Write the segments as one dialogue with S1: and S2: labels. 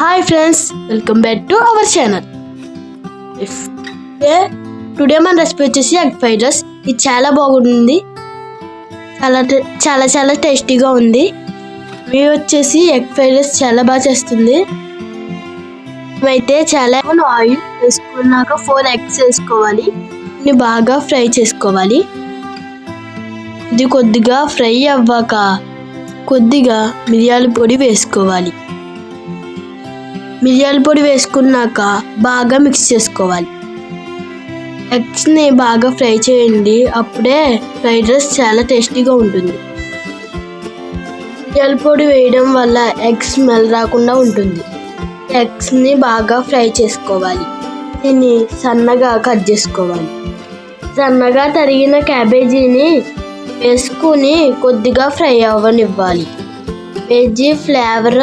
S1: Hi friends welcome back to our channel. Today మన recipe వచ్చేసి egg fried rice ఇది చాలా బాగుంది. చాలా చాలా చాలా టేస్టీగా ఉంది. మీ వచ్చేసి ఎగ్ ఫ్రైడ్ రైస్ చాలా బాగా చేస్తుంది. మేమైతే చాలా ఆయిల్ వేసుకున్నాక ఫోర్ ఎగ్స్ వేసుకోవాలి. ఇది బాగా ఫ్రై చేసుకోవాలి. ఇది కొద్దిగా ఫ్రై అవ్వాక కొద్దిగా మిరియాల పొడి వేసుకోవాలి. మిరియాల పొడి వేసుకున్నాక బాగా మిక్స్ చేసుకోవాలి. ఎగ్స్ని బాగా ఫ్రై చేయండి. అప్పుడే ఫ్రైడ్ రైస్ చాలా టేస్టీగా ఉంటుంది. మిరియాల పొడి వేయడం వల్ల ఎగ్స్ స్మెల్ రాకుండా ఉంటుంది. ఎగ్స్ని బాగా ఫ్రై చేసుకోవాలి. దీన్ని సన్నగా కట్ చేసుకోవాలి. సన్నగా తరిగిన క్యాబేజీని వేసుకుని కొద్దిగా ఫ్రై అవ్వనివ్వాలి. వెజ్ ఫ్లేవర్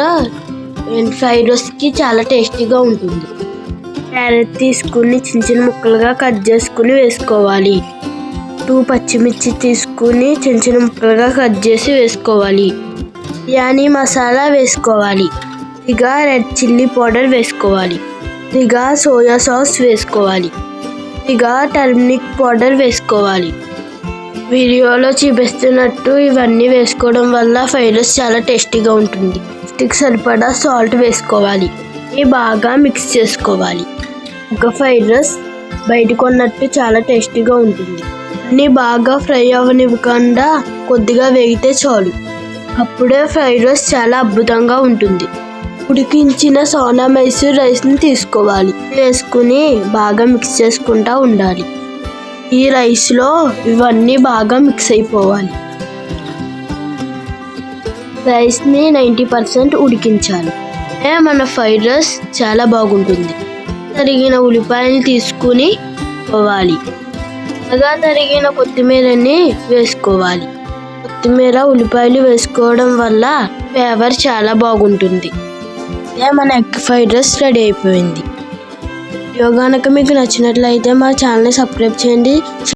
S1: ఫ్రైడ్ రైస్కి చాలా టేస్టీగా ఉంటుంది. క్యారెట్ తీసుకుని చిన్న చిన్న ముక్కలుగా కట్ చేసుకుని వేసుకోవాలి. టూ పచ్చిమిర్చి తీసుకుని చిన్న చిన్న ముక్కలుగా కట్ చేసి వేసుకోవాలి. బిర్యానీ మసాలా వేసుకోవాలి. ఇక రెడ్ చిల్లీ పౌడర్ వేసుకోవాలి. ఇక సోయా సాస్ వేసుకోవాలి. ఇక టర్మరిక్ పౌడర్ వేసుకోవాలి. వీడియోలో చూపిస్తున్నట్టు ఇవన్నీ వేసుకోవడం వల్ల ఫ్రైడ్ రైస్ చాలా టేస్టీగా ఉంటుంది. స్టిక్ సరిపడా సాల్ట్ వేసుకోవాలి. ఇవి బాగా మిక్స్ చేసుకోవాలి. ఒక ఫ్రైడ్ రైస్ బయట కొన్నట్టు చాలా టేస్టీగా ఉంటుంది. అన్నీ బాగా ఫ్రై అవ్వనివ్వకుండా కొద్దిగా వేగితే చాలు. అప్పుడే ఫ్రైడ్ రైస్ చాలా అద్భుతంగా ఉంటుంది. ఉడికించిన సోనా మైసూర్ రైస్ని తీసుకోవాలి. వేసుకుని బాగా మిక్స్ చేసుకుంటా ఉండాలి. ఈ రైస్లో ఇవన్నీ బాగా మిక్స్ అయిపోవాలి. రైస్ని నైంటీ పర్సెంట్ ఉడికించాలి. ఏ మన ఫ్రైడ్ రైస్ చాలా బాగుంటుంది. తరిగిన ఉల్లిపాయలు తీసుకుని పోవాలి. బాగా తరిగిన కొత్తిమీరని వేసుకోవాలి. కొత్తిమీర ఉల్లిపాయలు వేసుకోవడం వల్ల ఫ్లేవర్ చాలా బాగుంటుంది. మన ఎగ్ ఫ్రైడ్ రైస్ రెడీ అయిపోయింది. వీడియో కనుక మీకు నచ్చినట్లయితే మా ఛానల్ని సబ్స్క్రైబ్ చేయండి.